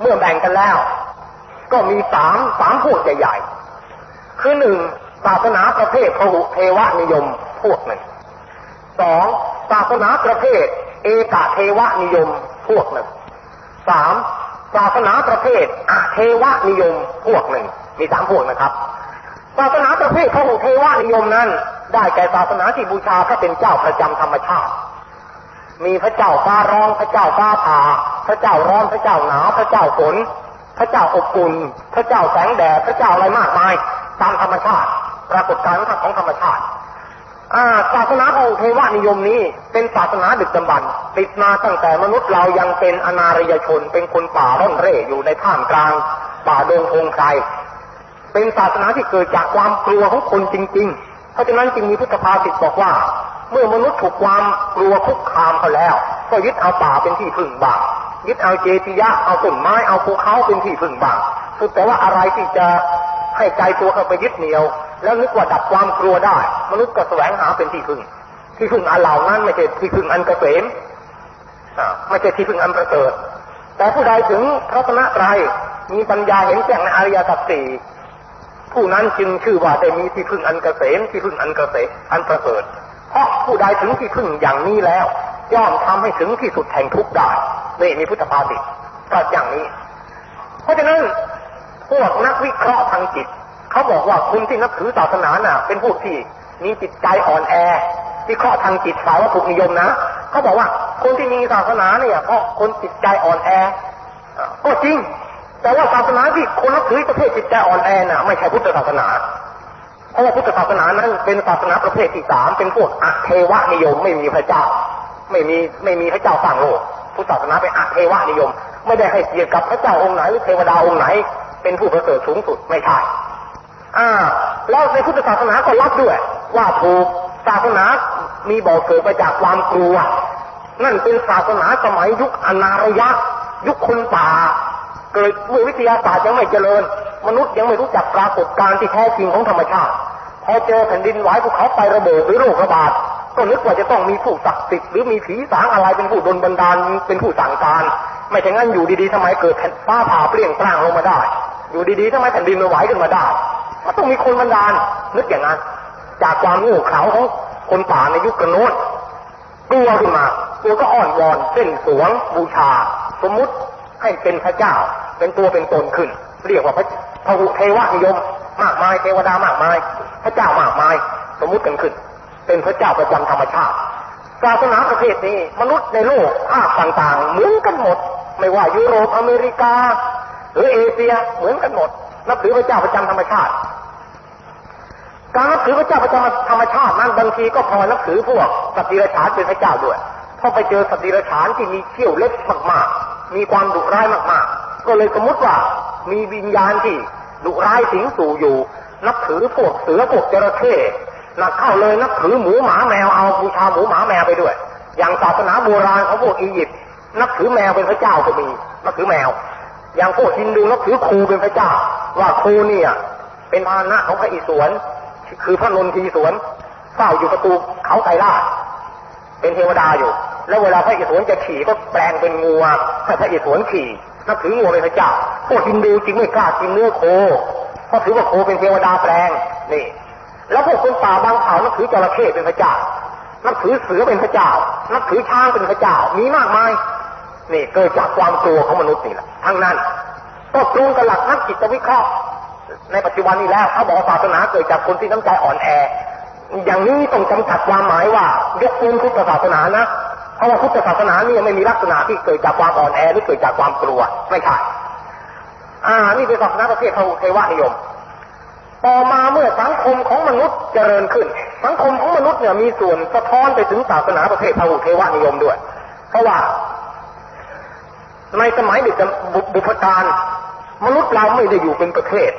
เมื่อแบ่งกันแล้ว ก็มีสามสามพวกใหญ่ๆ คือหนึ่งศาสนาประเภทพหุเทวนิยมพวกหนึ่งสองศาสนาประเภท เอกเทวนิยมพวกหนึ่งสามศาสนาประเภทอะเทวนิยมพวกหนึ่ง มีสามพวกนะครับ ศาสนาประเภทพหุเทวนิยมนั้น ได้แก่ศาสนาที่บูชาพระเป็นเจ้าประจำธรรมชาติ มีพระเจ้าฟ้าร้องพระเจ้าฟ้าผ่า พระเจ้าร้อนพระเจ้าหนาวพระเจ้าฝนพระเจ้าอบอุ่นพระเจ้าแสงแดดพระเจ้าอะไรมากมาย ตามธรรมชาติ ปรากฏการณ์ของธรรมชาติศาสนาของเทวนิยมนี้เป็นศาสนาดึกดำบรรติดมาตั้งแต่มนุษย์เรายังเป็นอนารยชน เป็นคนป่าร่อนเร่อยู่ในท่ามกลาง ป่าดงพงไพรเป็นศาสนาที่เกิดจากความกลัวของคนจริง ๆ เพราะฉะนั้นจึงมีพุทธภาษิตบอกว่า เมื่อมนุษย์ถูกความกลัวคุกคามเขาแล้ว ก็ยึดเอาป่าเป็นที่พึ่งบ้าง ยึดเอาเจติยะเอาต้นไม้เอาภูเขาเป็นที่พึ่งบ้างสุดแต่ว่าอะไรที่จะให้ใจตัวเขาไปยึดเหนี่ยว แล้วนึกว่าดับความกลัวได้ มนุษย์ก็แสวงหาเป็นที่พึ่ง ที่พึ่งอันเหล่านั้นไม่ใช่ที่พึ่งอันเกษมไม่ใช่ที่พึ่งอันประเสริฐแต่ผู้ใดถึงพระนะไตรมีปัญญาเห็นแจ้งในอริยสัจสี่ผู้นั้นจึงชื่อว่าได้มีที่พึ่งอันเกษมที่พึ่งอันเกษมอันประเสริฐเพราะผู้ใดถึงที่พึ่งอย่างนี้แล้ว ย่อมทำให้ถึงที่สุดแห่งทุกข์ได้ นี่มีพุทธภาษิตก็อย่างนี้ เพราะฉะนั้นพวกนักวิเคราะห์ทางจิตเขาบอกว่าคนที่นับถือศาสนาน่ะ เป็นพวกที่มีจิตใจอ่อนแอวิเคราะห์ทางจิตสายวัตถุนิยมนะเขาบอกว่าคนที่มีศาสนาเนี่ยเพราะคนจิตใจอ่อนแอก็จริง แต่ว่าศาสนาที่คนนับถือประเภทจิตใจอ่อนแอน่ะไม่ใช่พุทธศาสนาเพราะว่าพุทธศาสนานั้นเป็นศาสนาประเภทที่สามเป็นพวกอเทวนิยมไม่มีพระเจ้า ไม่มีไม่มีพระเจ้าสร้างโลก พุทธศาสนาเป็นอเทวานิยม ไม่ได้ให้เกียรติกับพระเจ้าองค์ไหนหรือเทวดาองค์ไหน เป็นผู้ประเสริฐสูงสุดไม่ใช่อ่าแล้วในพุทธศาสนาก็รับด้วย ว่าถูกศาสนามีบ่อเกิดมาจากความกลัว นั่นเป็นศาสนาสมัยยุคอนารยะ ยุคคนป่า เกิดเมื่อวิทยาศาสตร์ยังไม่เจริญ มนุษย์ยังไม่รู้จักปรากฏการณ์ที่แท้จริงของธรรมชาติ พอเจอแผ่นดินไหวภูเขาไฟระเบิดหรือโรคระบาด ก็นึกว่าจะต้องมีผู้ศักดิ์สิทธิ์หรือมีผีสางอะไรเป็นผู้ดลบันดาลเป็นผู้สั่งการ ไม่ใช่งั้นอยู่ดีๆทำไมเกิดแผ่นฟ้าผ่าเปลี่ยงปร่างลงมาได้ อยู่ดีๆทำไมแผ่นดินมันไหวขึ้นมาได้มันต้องมีคนบันดาล นึกอย่างนั้น จากความโง่เขลาของคนป่าในยุคกระโน้นกลัวขึ้นมาตัวก็อ่อนวอนเส้นสวงบูชา สมมุติให้เป็นพระเจ้า เป็นตัวเป็นตนขึ้น เรียกว่าพระพหุเทวนิยม มากมายเทวดามากมาย พระเจ้ามากมาย สมมุติกันขึ้น เป็นพระเจ้าประจำธรรมชาติ ศาสนาประเภทนี้มนุษย์ในโลกภาคต่างๆ เหมือนกันหมด ไม่ว่ายุโรปอเมริกา หรือเอเชียเหมือนกันหมด นับถือพระเจ้าประจำธรรมชาติ การนับถือพระเจ้าประจำธรรมชาตินั้นบางทีก็พอนับถือพวกสติรฉานเป็นพระเจ้าด้วยพอไปเจอสติรฉานที่มีเขี้ยวเล็กมากๆ มีความดุร้ายมากๆ ก็เลยสมมติว่ามีวิญญาณที่ดุร้ายสิงสู่อยู่ นับถือพวกเสือพวกจระเข้ นักเข้าเลยนับถือหมูหมาแมวเอาบูชาหมูหมาแมวไปด้วย อย่างศาสนาโบราณของพวกอียิปต์นับถือแมวเป็นพระเจ้าก็มี นับถือแมว อย่างพวกฮินดูนับถือครูเป็นพระเจ้า ว่าครูเนี่ย เป็นพาหนะของพระอิศวรคือพระนนทีสวนเฝ้าอยู่ประตูเขาไตรลาเป็นเทวดาอยู่ แล้วเวลาพระอิศวรจะขี่ก็แปลงเป็นงูให้พระอิศวรขี่นับถืองูเป็นพระเจ้าพวกฮินดูจริงไม่กล้ากินเนื้อโคเพราะถือว่าโคเป็นเทวดาแปลงนี่ แล้วพวกคนป่าบางเผ่านับถือจระเข้เป็นพระเจ้านับถือเสือเป็นพระเจ้านับถือช้างเป็นพระเจ้ามีมากมายนี่เกิดจากความกลัวของมนุษย์นี่แหละทั้งนั้นก็ตรงกับหลักนักจิตวิเคราะห์ในปัจจุบันนี้แล้วเขาบอกศาสนาเกิดจากคนที่น้ำใจอ่อนแอ อย่างนี้ต้องจำกัดความหมายว่ายกเว้นพุทธศาสนานะเพราะว่าพุทธศาสนานี่ไม่มีลักษณะที่เกิดจากความอ่อนแอหรือเกิดจากความกลัวไม่ใช่อ่า นี่เป็นศาสนาประเภทเทวนิยม ต่อมาเมื่อสังคมของมนุษย์เจริญขึ้น สังคมของมนุษย์เนี่ยมีส่วนสะท้อนไปถึงศาสนาประเภทพหุเทวนิยมด้วย เพราะว่า ในสมัยดึกบุพการมนุษย์เราไม่ได้อยู่เป็นประเทศ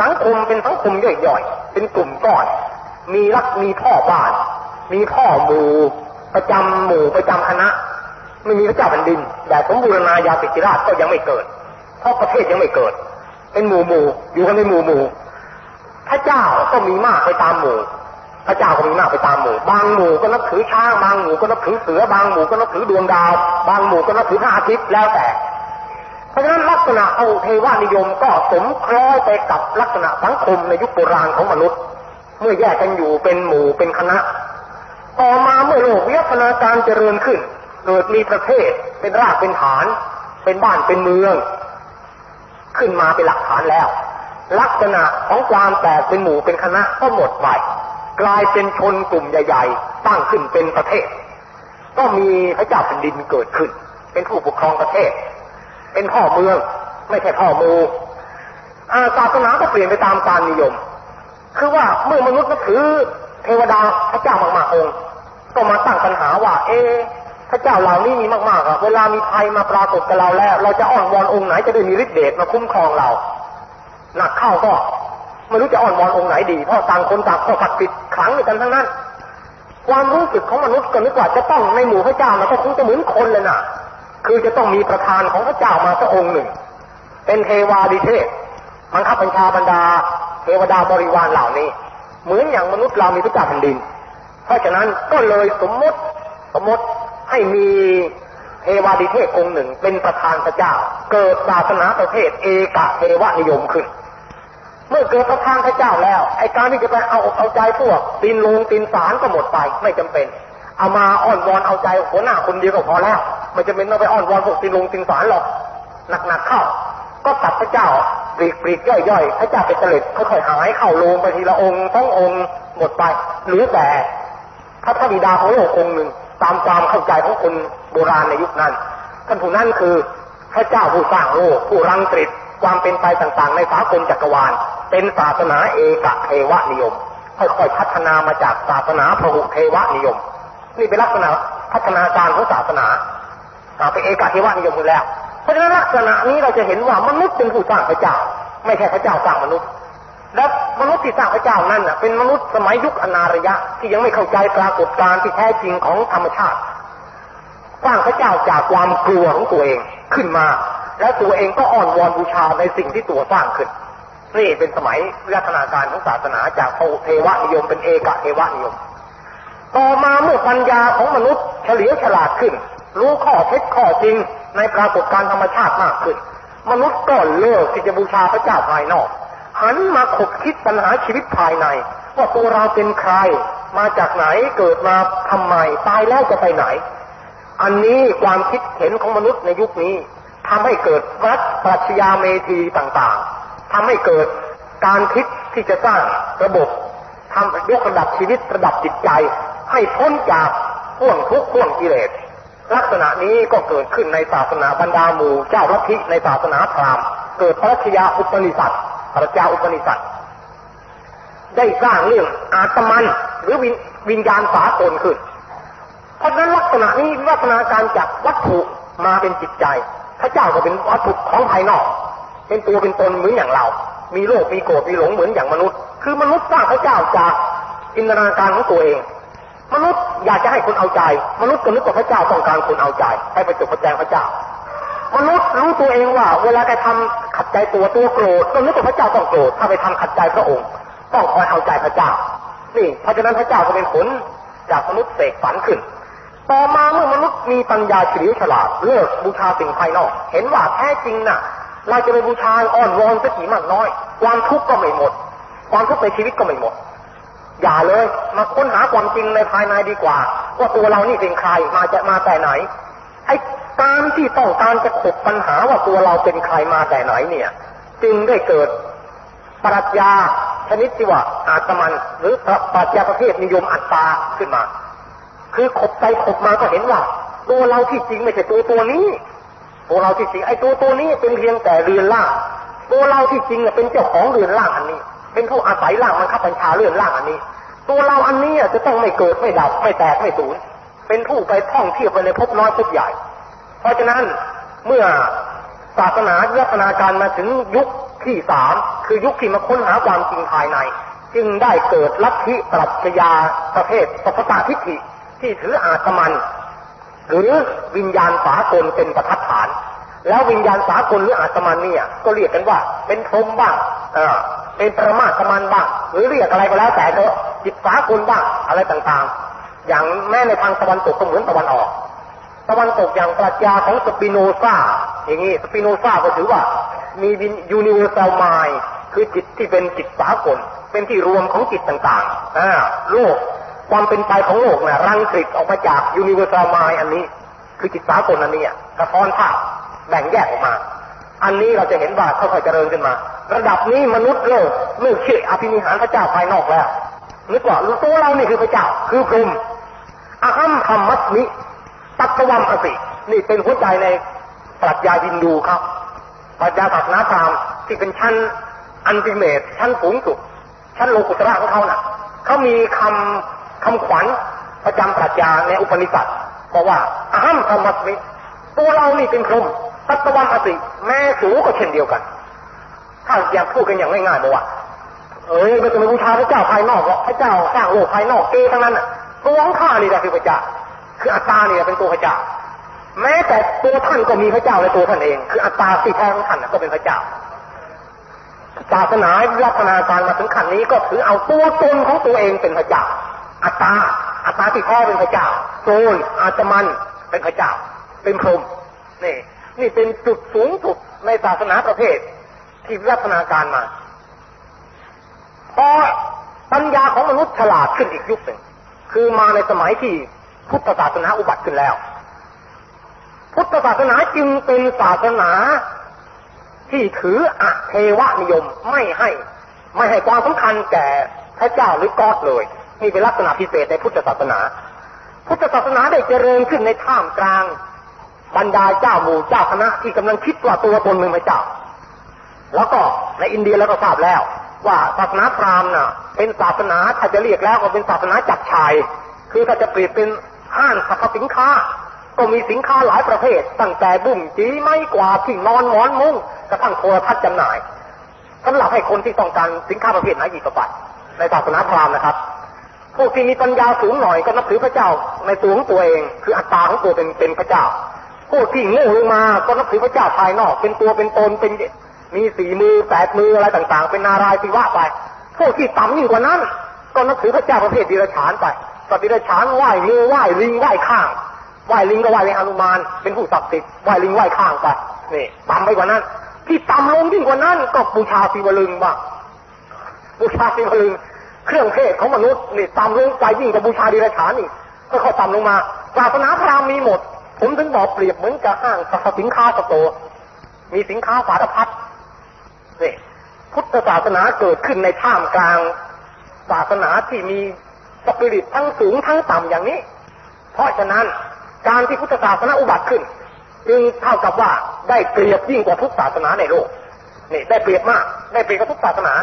สังคมเป็นสังคมย่อยๆเป็นกลุ่มก้อน มีรักมีพ่อบ้าน มีพ่อหมู่ประจำหมู่ประจำคณะ ไม่มีพระเจ้าแผ่นดินแต่สมบูรณาญาติจิราชก็ยังไม่เกิด เพราะประเทศยังไม่เกิด เป็นหมู่หมู่อยู่กันในหมู่หมู่ พระเจ้าก็มีมากไปตามหมู่ พระเจ้าก็มีมากไปตามหมู่ บางหมู่ก็นับถือช้าง บางหมู่ก็นับถือเสือ บางหมู่ก็นับถือดวงดาว บางหมู่ก็นับถือพระอาทิตย์แล้วแต่ เพราะฉะนั้นลักษณะเอาเทวานิยมก็สมคล้อยไปกับลักษณะสังคมในยุคโบราณของมนุษย์ เมื่อแยกกันอยู่เป็นหมู่เป็นคณะ ต่อมาเมื่อโลกวิวัฒนาการเจริญขึ้น เกิดมีประเทศเป็นรากเป็นฐาน เป็นบ้านเป็นเมือง ขึ้นมาเป็นหลักฐานแล้ว ลักษณะของความแตกเป็นหมู่เป็นคณะก็หมดไปกลายเป็นชนกลุ่มใหญ่ ๆ ตั้งขึ้นเป็นประเทศ ก็มีพระเจ้าแผ่นดินเกิดขึ้น เป็นผู้ปกครองประเทศ เป็นพ่อเมือง ไม่ใช่พ่อมูอาศาสนาก็เปลี่ยนไปตามการนิยม คือว่าเมื่อมนุษย์นับถือเทวดาพระเจ้ามากๆองค์ ก็มาตั้งปัญหาว่า เอพระเจ้าเหล่านี้มีมากๆอะเวลามีภัยมาปรากฏกับเราแล้ว เราจะอ้อนวอนองค์ไหนจะได้มีฤทธิ์เดชมาคุ้มครองเรา หนักเข้าก็ไม่รู้จะอ้อนวอนองค์ไหนดีเพราะต่างคนต่างก็ศักดิ์สิทธิ์ขลังกันทั้งนั้น ความรู้สึกของมนุษย์ก็นึกว่าจะต้องในหมู่พระเจ้ามันก็คงจะเหมือนคนเลยนะคือจะต้องมีประธานของพระเจ้ามาสักองค์หนึ่ง เป็นเทวาดิเทพบังคับบัญชาบรรดา เทวดาบริวารเหล่านี้ เหมือนอย่างมนุษย์เรามีพระเจ้าแผ่นดิน เพราะฉะนั้นก็เลยสมมติสมมติให้มีเทวาดิเทพองค์หนึ่งเป็นประธานพระเจ้า เกิดศาสนาประเภทเอกเทวนิยมขึ้น เมื่อเกิดประธานพระเจ้าแล้วไอการที่จะไปเอาเอาใจพวกตีนลงตีนสารก็หมดไปไม่จำเป็น เอามาอ้อนวอนเอาใจหัวหน้าคนเดียวก็พอแล้วไม่จำเป็นต้องไปอ้อนวอนพวกตีนลงตีนสารหรอกหนักๆเข้า ก็ตัดพระเจ้าปลีกปลีกย่อยๆพระเจ้าเป็นเสล็จค่อยๆหายเข้าลงไปทีละองค์ต้ององค์หมดไปหรือแต่พระพบิดาของโลกองค์หนึ่งตามความเข้าใจของคนโบราณในยุคนั้นท่านผู้นั้นคือพระเจ้าผู้สร้างโลกผู้รังตริตความเป็นไปต่างๆ ในสากลจักรวาล เป็นศาสนาเอกเทวนิยม ค่อยๆพัฒนามาจากศาสนาพหุเทวนิยม นี่เป็นลักษณะพัฒนาการของศาสนาเป็นเอกเทวนิยมอยู่แล้ว เพราะฉะนั้นลักษณะนี้เราจะเห็นว่ามนุษย์เป็นผู้สร้างพระเจ้า ไม่ใช่พระเจ้าสร้างมนุษย์ และมนุษย์ที่สร้างพระเจ้านั่นเป็นมนุษย์สมัยยุคอนารยะ ที่ยังไม่เข้าใจปรากฏการณ์ที่แท้จริงของธรรมชาติสร้างพระเจ้าจากความกลัวของตัวเองขึ้นมา แล้วตัวเองก็อ่อนวอนบูชาในสิ่งที่ตัวสร้างขึ้น นี่เป็นสมัยวิวัฒนาการของศาสนาจากเทวนิยมเป็นเอกเทวนิยม ต่อมาเมื่อปัญญาของมนุษย์เฉลียวฉลาดขึ้น รู้ข้อเท็จข้อจริงในปรากฏการธรรมชาติมากขึ้น มนุษย์ก็เลิกที่จะบูชาพระเจ้าภายนอกหันมาขบคิดปัญหาชีวิตภายใน ว่าตัวเราเป็นใคร มาจากไหนเกิดมาทำไมตายแล้วจะไปไหน อันนี้ความคิดเห็นของมนุษย์ในยุคนี้ทำให้เกิดวัดปรัชญาเมธีต่างๆ ทำให้เกิดการคิดที่จะสร้างระบบทำยกระดับชีวิตระดับจิตใจ ให้พ้นจากห่วงทุกข์ห่วงกิเลสลักษณะนี้ก็เกิดขึ้นในศาสนาบรรดาหมู่เจ้าลัทธิในศาสนาพราหมณ์เกิดปรัชญาอุปนิสัตปรัชญาอุปนิสัตได้สร้างเรื่องอาตมันหรือวิญวิญญาณสากลขึ้น เพราะฉะนั้นลักษณะนี้วิวัฒนาการจากวัตถุมาเป็นจิตใจ พระเจ้าก็เป็นวัตถุของภายนอก เป็นตัวเป็นตนเหมือนอย่างเรา มีโลภมีโกรธมีหลงเหมือนอย่างมนุษย์ คือมนุษย์สร้างพระเจ้าจากจินตนาการของตัวเอง มนุษย์อยากจะให้คนเอาใจ มนุษย์ก็นึกว่าพระเจ้าต้องการคนเอาใจ ให้ไปจบประแจงพระเจ้า มนุษย์รู้ตัวเองว่า เวลาใครทำขัดใจตัวตัวโกรธก็นึกว่าพระเจ้าต้องโกรธถ้าไปทำขัดใจพระองค์ ต้องคอยเอาใจพระเจ้า นี่เพราะฉะนั้นพระเจ้าก็เป็นผลจากมนุษย์เสกฝันขึ้นต่อมาเมื่อมนุษย์มีปัญญาเฉลียวฉลาดเลิกบูชาสิ่งภายนอก เห็นว่าแท้จริงน่ะ เราจะไปบูชาอ้อนวอนสักกี่มากน้อย ความทุกข์ก็ไม่หมด ความทุกข์ในชีวิตก็ไม่หมด อย่าเลยมาค้นหาความจริงในภายในดีกว่า ว่าตัวเรานี่เป็นใครมาจะมาแต่ไหนไอ้การที่ต้องการจะขบปัญหาว่าตัวเราเป็นใครมาแต่ไหนเนี่ย จึงได้เกิดปรัชญาชนิดที่ว่าอาตมัน หรือปรัชญาประเภทนิยมอัตตาขึ้นมา คือขบไปขบมาก็เห็นว่า ตัวเราที่จริงไม่ใช่ตัวตัวนี้ ตัวเราที่จริงไอ้ตัวตัวนี้เป็นเพียงแต่เรือนร่าง ตัวเราที่จริงเป็นเจ้าของเรือนร่างอันนี้ เป็นผู้อาศัยร่างมันขับบัญชาเรือนร่างอันนี้ ตัวเราอันนี้จะต้องไม่เกิดไม่ดับไม่แตกไม่สูญเป็นผู้ไปท่องเที่ยวไปในภพน้อยภพใหญ่ เพราะฉะนั้นเมื่อศาสนาวิวัฒนาการมาถึงยุคที่สามคือยุคที่มาค้นหาความจริงภายใน จึงได้เกิดลัทธิปรัชญาประเภทสัพพตาทิฏฐิที่ถืออาตมัน หรือวิญญาณสากลเป็นประทัดฐาน แล้ววิญญาณสากลหรืออาตมันเนี่ยก็เรียกกันว่า เป็นพรมบ้างเป็นประมาสมันบ้าง หรือเรียกอะไรก็แล้วแต่เถอะจิตสากลบ้างอะไรต่างๆ อย่างแม้ในทางตะวันตกก็เหมือนตะวันออก ตะวันตกอย่างปรัชญาของสปิโนซาอย่างนี้สปิโนซาก็ถือว่า มีวินยูนิเวอร์แซลมายคือจิตที่เป็นจิตสากลเป็นที่รวมของจิตต่างๆอ่าโลก ความเป็นไปของโลกนะ่ะรังสิตออกมาจากยูนิเวอร์แซลมายอันนี้ คือจิตสากลอันนี้กระท้อนภาพแบ่งแยกออกมา อันนี้เราจะเห็นว่าค่อยๆเจริญขึ้นมา ระดับนี้มนุษย์โลกเมื่อเชื่ออภินิหารพระเจ้าภายนอกแล้วนึกว่าตัวเรานี่คือพระเจ้าคือพรหมอาหัมธรรมัสมิตัตวัมอสินี่เป็นหัวใจในปรัชญาฮินดูครับ ปรัชญาศาสนาพราหมณ์ที่เป็นชั้นอันติเมตชั้นสูงสุด ชั้นโลกุตระของเขาน่ะเขามีคำ คำขวัญประจำปรัชญาในอุปนิสัตบอกว่าอาหัมธรรมัสมิตัวเรานี่เป็นพรหมตัตวัมอสิ แม่สูก็เช่นเดียวกัน ถ้าอยากพูดกันอย่างง่ายๆบอกว่า เอ้ยไม่ต้องไปบูชาพระเจ้าภายนอกหรอกพระเจ้าสร้างโลกภายนอกเกทั้งนั้นตัวของข้านี่แหละคือพระเจ้า คืออัตตานี่แหละเป็นตัวพระเจ้า แม้แต่ตัวท่านก็มีพระเจ้าในตัวท่านเอง คืออัตตาที่แท้ของท่านก็เป็นพระเจ้าศาสนาลักษณะการมาถึงขั้นนี้ก็ถือเอาตัวตนของตัวเองเป็นพระเจ้า อัตตา อัตตาที่แท้เป็นพระเจ้าโซนอาตมันเป็นพระเจ้า เป็นพรหมนี่ นี่เป็นจุดสูงสุดในศาสนาประเภท ที่รัฒนาการมาพอปัญญาของมนุษย์ฉลาดขึ้นอีกยุคหนึ่งคือมาในสมัยที่พุทธศาสนาอุบัติขึ้นแล้ว พุทธศาสนาจึงเป็นศาสนาที่ถืออเทวนิยมไม่ให้ ไม่ให้ความสำคัญแก่พระเจ้าหรือกอดเลย นี่เป็นลักษณะพิเศษในพุทธศาสนา พุทธศาสนาได้เจริญขึ้นในท่ามกลาง บรรดาเจ้าหมู่เจ้าคณะที่กำลังคิดว่าตัวตนเป็นพระเจ้า แล้วก็ในอินเดียเราก็ทราบแล้ว ว่าศาสนาพราหมณ์น่ะ เป็นศาสนาถ้าจะเรียกแล้วก็เป็นศาสนาจับชาย คือถ้าจะเปรียบเป็นห้างสรรพสินค้า ก็มีสินค้าหลายประเภท ตั้งแต่บุ่มจีไม้กวาดที่นอนหมอนมุ้งกระทั่งโทรทัศน์จำหน่ายสำหรับให้คนที่ต้องการสินค้าประเภทไหนหยิบไปในศาสนาพราหมณ์นะครับ พวกที่มีปัญญาสูงหน่อยก็นับถือพระเจ้าในตัวของตัวเอง คืออัตตาของตัวเป็นเป็นพระเจ้า พวกที่โง่ลงมาก็นับถือพระเจ้าภายนอก เป็นตัวเป็นตนเป็นมีสี่มือแปดมืออะไรต่างๆ เป็นนารายศิวะไป พวกที่ต่ำยิ่งกว่านั้น ก็นับถือพระเจ้าประเภทดิรฉานไปสัตว์ดิรฉานไหว้งูไหว้ลิงไหว้ข้างไหว้ลิงก็ไหว้ในอนุมาน เป็นผู้ศักดิ์สิทธิ์ไหว้ลิงไหว้ข้างไปนี่ต่ำไปกว่านั้น ที่ต่ำลงยิ่งกว่านั้น ก็บูชาศิวลึงบ้างบูชาศิวลึง เครื่องเทศของมนุษย์นี่ต่ำลงไปยิ่งกว่าบูชาดิรฉานนี่ก็เขาต่ำลงมาศาสนาพราหมณ์มีหมด ผมถึงบอกเปรียบเหมือนกับห้างสรรพสินค้าสโตร์มีสินค้าสารพัดนี่พุทธศาสนาเกิดขึ้นในท่ามกลาง ศาสนาที่มีสปิริตทั้งสูงทั้งต่ำอย่างนี้ เพราะฉะนั้นการที่พุทธศาสนาอุบัติขึ้น จึงเท่ากับว่าได้เปรียบยิ่งกว่าทุกศาสนาในโลกนี่ได้เปรียบมาก ได้เปรียบกับทุกศาสนา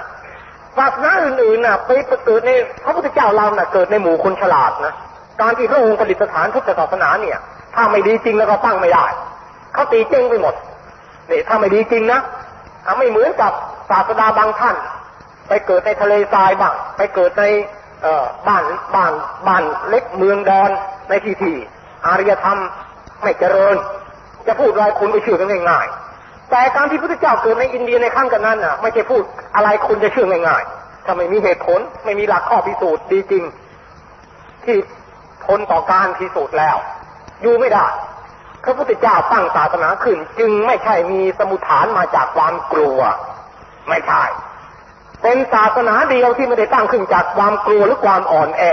ศาสนาอื่นๆน่ะไปเกิดในพระพุทธเจ้าเราน่ะเกิดในหมู่คนฉลาดนะการที่พระองค์ประดิษฐานพุทธศาสนาเนี่ย ถ้าไม่ดีจริงแล้วก็ตั้งไม่ได้เขาตีเจ้งไปหมดนี่ถ้าไม่ดีจริงนะไม่เหมือนกับศาสดาบางท่าน ไปเกิดในทะเลทรายบ้างไปเกิดในบ้านบ้านบ้านเล็กเมืองดอนในที่ที่อารยธรรมไม่เจริญ จะพูดอะไรคุณไปเชื่อกันง่ายๆ แต่การที่พระพุทธเจ้าเกิดในอินเดียในขั้นกันนั้นน่ะ ไม่ใช่พูดอะไรคุณจะเชื่อง่ายๆถ้าไม่มีเหตุผลไม่มีหลักข้อพิสูจน์ดีจริง ที่ทนต่อการพิสูจน์แล้ว อยู่ไม่ได้พระพุทธเจ้าตั้งศาสนาขึ้น จึงไม่ใช่มีสมุทฐานมาจากความกลัว ไม่ใช่เป็นศาสนาเดียวที่ไม่ได้ตั้งขึ้นจากความกลัวหรือความอ่อนแอ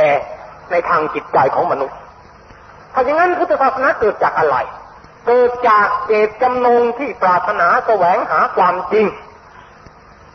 ในทางจิตใจของมนุษย์ถ้าอย่างนั้นพุทธศาสนาเกิดจากอะไร เกิดจากเจตจำนงที่ปรารถนาแสวงหาความจริง